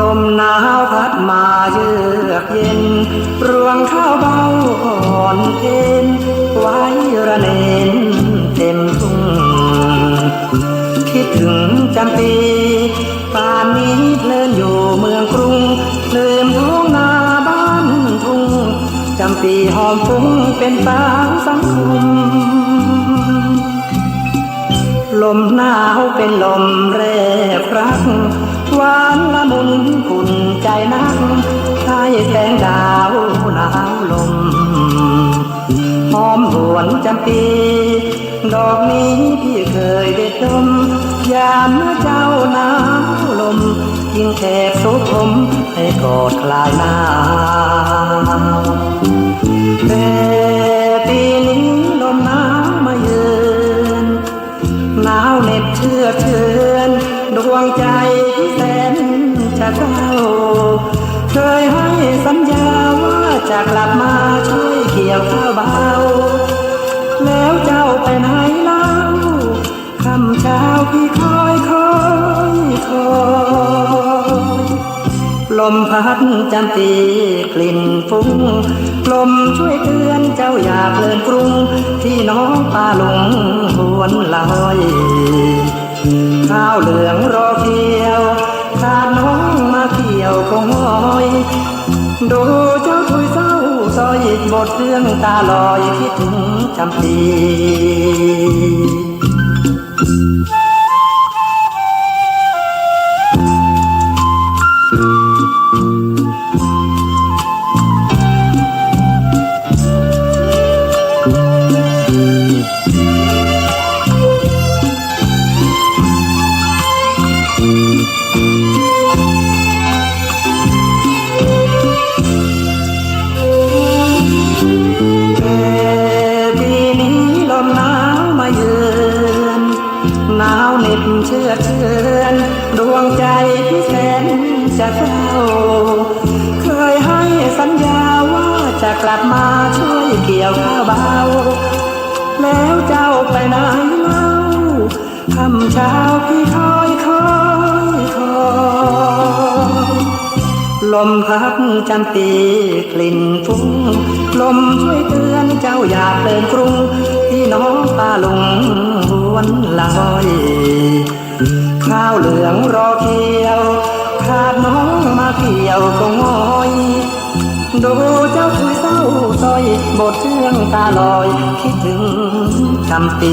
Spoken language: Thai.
ลมหนาวพัดมาเยือกเย็น รวงข้าเบาอ่อนเอ็นไวระเนนเต็มทุ่ง คิดถึงจำปีป่านนีเพลินอยู่เมืองกรุงลืมท้องนาบ้านทุงจำปีหอมฟุ้งเป็นสาสังคม มหนาวเป็นลมแรกรักหวานละมุนอุ่นใจนักให้แสงดาวหนาวลมหอมหวนจำปีดอกนี้พี่เคยได้ดม ยามเมื่อเจ้าหนาวลมยิ่งแทบสุขผมให้กอดคลายหนาว เชื่อเชือนดวงใจที่แสนจะเศร้าเคยให้สัญญาว่าจะกลับมาช่วยเกี่ยวข้าวเบา แล้วเจ้าไปไหนเล่าคำเช้าพี่คอยคอยคอยลมพัดจำปีกลิ่นฟุ้ง ลมช่วยเตือนเจ้าอยากเลินกรุง ที่น้องปลาหลงหวนลอยข้าเกี่ยวคงหอย ดูเจ้าถุยเศร้าซอยบทเรื่องตาลอยคิดถึงจำปี หนาวเหน็บเชื่อเชือนดวงใจที่แสนจะเศร้า เคยให้สัญญาว่าจะกลับมาช่วยเกี่ยวข้าวเบา แล้วเจ้าไปไหนเล่าคำเช้าพี่คอยคอยคอยลมพัดจำปีกลิ่นฟุ้ง ลมช่วยเตือนเจ้าอยากเดินกรุงที่น้องปลาลุงห วนลอยข้าวเหลืองรอเกียว ขาดน้องมาเกี่ยวก็งอยดูเจ้าคุยเศร้าซอยบทเรื่องตาลอย คิดถึงจำปี